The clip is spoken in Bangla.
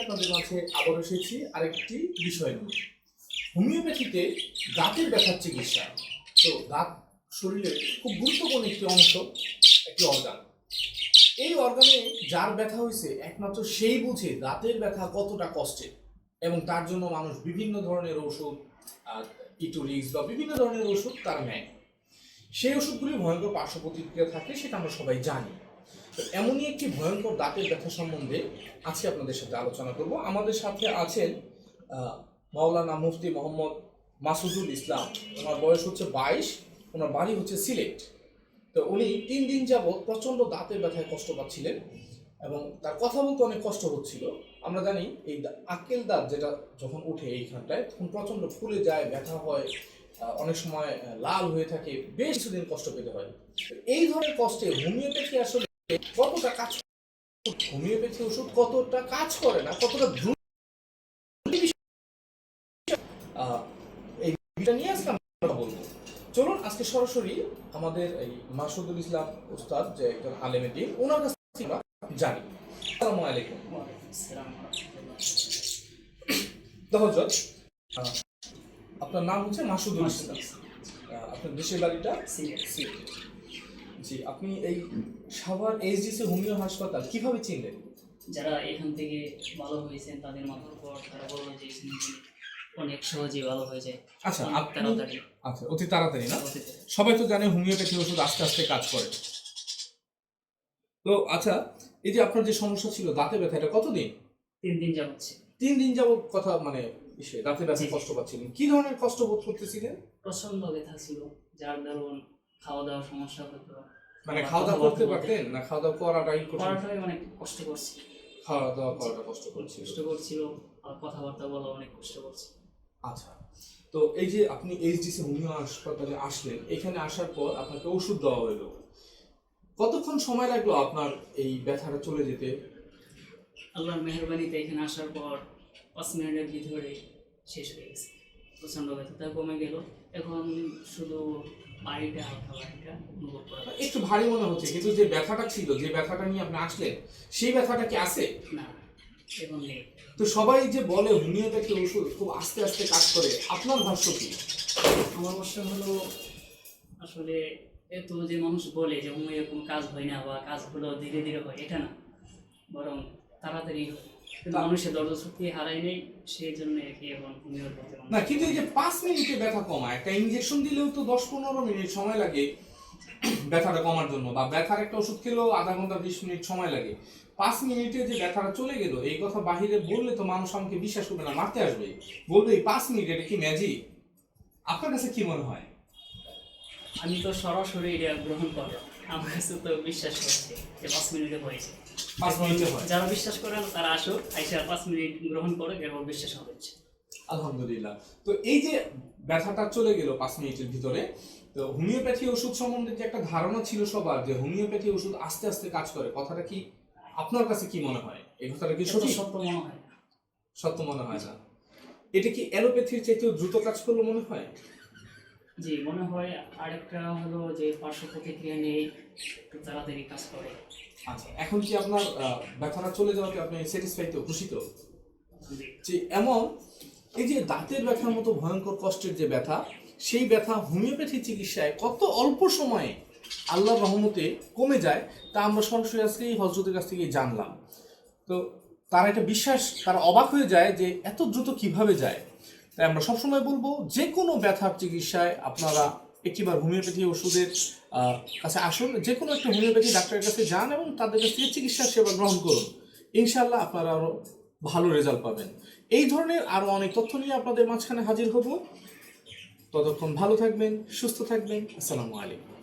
আপনাদের মাঝে আবার এসেছি আরেকটি বিষয় নিয়ে। হোমিওপ্যাথিতে দাঁতের ব্যথার চিকিৎসা। তো দাঁত শরীরের খুব গুরুত্বপূর্ণ একটি অংশ, একটি অর্গান এই অর্গানে যার ব্যথা হয়েছে, একমাত্র সেই বুঝে দাঁতের ব্যথা কতটা কষ্টের এবং তার জন্য মানুষ বিভিন্ন ধরনের ওষুধ ইটোরিক্স বা বিভিন্ন ধরনের ওষুধ তার নেয়। সেই ওষুধগুলি ভয়ঙ্কর পার্শ্ব প্রতিক্রিয়া থাকে, সেটা আমরা সবাই জানি। তো এমনই একটি ভয়ঙ্কর দাঁতের ব্যথা সম্বন্ধে আজকে আপনাদের সাথে আলোচনা করব। আমাদের সাথে আছেন মাওলানা মুফতি মোহাম্মদ মাসুদুল ইসলাম। ওনার বয়স হচ্ছে বাইশ, ওনার বাড়ি হচ্ছে সিলেট। তো উনি তিন দিন যাবৎ প্রচণ্ড দাঁতের ব্যথায় কষ্ট পাচ্ছিলেন এবং তার কথা বলতে অনেক কষ্ট হচ্ছিল। আমরা জানি এই আক্কেল দাঁত যেটা যখন উঠে এইখানটায়, তখন প্রচণ্ড ফুলে যায়, ব্যথা হয় অনেক সময় লাল হয়ে থাকে, বেশ কিছুদিন কষ্ট পেতে হয়। এই ধরনের কষ্টে হোমিওপ্যাথি আসলে কতটা কাজ হোমিওপ্যাথি ওষুধ কতটা কাজ করে না কতটা দ্রুত আহ, এই বিষয়টা নিয়ে আমরা বলব। চলুন আজকে সরাসরি আমাদের এই মাসুদুল ইসলাম উস্তাদ যে একজন আলেমে দিন ওনার কাছ থেকে আমরা জানি। আসসালামু আলাইকুম। আপনার নাম হচ্ছে মাসুদুল ইসলাম। আপনার দেশের বাড়িটা? সিলেট। জি আপনি এই সাভার এইচডিসি হোমিও হাসপাতাল কীভাবে চিনলেন? যারা এখান থেকে ভালো হয়েছেন তাদের মাথার উপর তারা বলল যে অনেক সহজেই ভালো হয়ে যায়। আচ্ছা তাড়াতাড়ি। আচ্ছা অতি তাড়াতাড়ি না? সবাই তো জানে হোমিওপ্যাথি ওষুধ আস্তে আস্তে কাজ করে। তো আচ্ছা এই যে আপনার যে সমস্যা ছিল দাঁতে ব্যথা এটা কতদিন? তিন দিন যাচ্ছে তিন দিন যাবত কথা মানে দাঁতে ব্যথা। কষ্ট পাচ্ছিলেন। কি ধরনের কষ্ট বোধ করতেছিলেন? প্রচণ্ড ব্যথা ছিল যার দরুন খাওয়া দাওয়ার সমস্যা হতো। মানে খাওয়া দাওয়া করতে পারতেন? না খাওয়া দাওয়া করাটাই পড়াটাই অনেক কষ্ট করছে। খাওয়া দাওয়া করাটা কষ্ট করছিল। কষ্ট করছিল আর কথাবার্তা বলা অনেক কষ্ট করছে। আচ্ছা তো এই যে আপনি এইচডিসি হোমিও হাসপাতালে আসলেন এখানে আসার পর আপনাকে ওষুধ দেওয়া হলো। কতক্ষণ সময় লাগল আপনার এই ব্যথাটা চলে যেতে? আল্লাহর মেহরবানিতে এখানে আসার পর পাঁচ মিনিটের ভিতরে শেষ হয়ে গেছে। প্রচণ্ড ব্যথাটা কমে গেল। এখন শুধু বাড়িটা হালকা অনুভব একটু ভারী মনে হচ্ছে কিন্তু যে ব্যথাটা ছিল যে ব্যথাটা নিয়ে আপনি আসলেন সেই ব্যথাটা কি আছে? না এখন নেই। তো সবাই যে বলে হোমিওপ্যাথি ওষুধ খুব আস্তে আস্তে কাজ করে আপনার ভাষ্য কি? আমার প্রশ্ন হলো আসলে এত যে মানুষ বলে যে হোমিও কোনো কাজ হয় না বা কাজগুলো ধীরে ধীরে হয় এটা না। বরং তাড়াতাড়ি হয় কিন্তু মানুষের শক্তি হারায় নেই সেই জন্য এখন না। কিন্তু এই যে পাঁচ মিনিটে ব্যথা কমায় একটা ইঞ্জেকশন দিলেও তো দশ পনেরো মিনিট সময় লাগে ব্যথাটা কমার জন্য বা ব্যথার একটা ওষুধ খেলেও আধা ঘণ্টা বিশ মিনিট সময় লাগে। পাঁচ মিনিটে যে ব্যথাটা চলে গেল এই কথা বাহিরে বললে তো মানুষ আমাকে বিশ্বাস করবে না মারতে আসবে। বলবে এই পাঁচ মিনিট এটা কি ম্যাজিক আপনার কাছে কি মনে হয়? আমি তো সরাসরি এটা গ্রহণ করলাম আমার কাছে তো বিশ্বাস হচ্ছে যে পাঁচ মিনিটে হয়েছে। পাঁচ মিনিটে হয়। যারা বিশ্বাস করে না তারা আইসা পাঁচ মিনিট গ্রহণ করে এরপর বিশ্বাস হচ্ছে আলহামদুলিল্লাহ। তো এই যে ব্যথাটা চলে গেল পাঁচ মিনিটের ভিতরে তো হোমিওপ্যাথি ওষুধ সম্বন্ধে যে একটা ধারণা ছিল সবার যে হোমিওপ্যাথি ওষুধ আস্তে আস্তে কাজ করে কথাটা কি আপনার কাছে কি মনে হয়? এই কথাটা কি সত্য মনে হয় সত্য মনে হয় না। এটা কি অ্যালোপ্যাথির চাইতেও দ্রুত কাজ করল মনে হয়? জি মনে হয় আরেকটা হলো যে পার্শ্ব প্রতিক্রিয়া নেই তাড়াতাড়ি কাজ করে। আচ্ছা এখন কি আপনার ব্যথাটা চলে যাওয়াতে আপনি স্যাটিসফাই তো খুশি তো যে এমন, এই যে দাঁতের ব্যথার মতো ভয়ঙ্কর কষ্টের যে ব্যথা, সেই ব্যথা হোমিওপ্যাথি চিকিৎসায় কত অল্প সময়ে আল্লাহ রহমতে কমে যায়, তা আমরা সরাসরি আজকে এই হজরতের কাছ থেকে জানলাম। তো তারা একটা বিশ্বাস, তারা অবাক হয়ে যায় যে এত দ্রুত কীভাবে যায়? তাই আমরা সবসময় বলব যে কোনো ব্যথার চিকিৎসায় আপনারা একটিবার হোমিওপ্যাথি ওষুধের কাছে আসুন যে কোনো একটা হোমিওপ্যাথি ডাক্তারের কাছে যান এবং তাদের কাছ থেকে চিকিৎসা সেবা গ্রহণ করুন। ইনশাল্লাহ আপনারা আরও ভালো রেজাল্ট পাবেন। এই ধরনের আরও অনেক তথ্য নিয়ে আপনাদের মাঝখানে হাজির হব। ততক্ষণ ভালো থাকবেন, সুস্থ থাকবেন। আসসালামু আলাইকুম।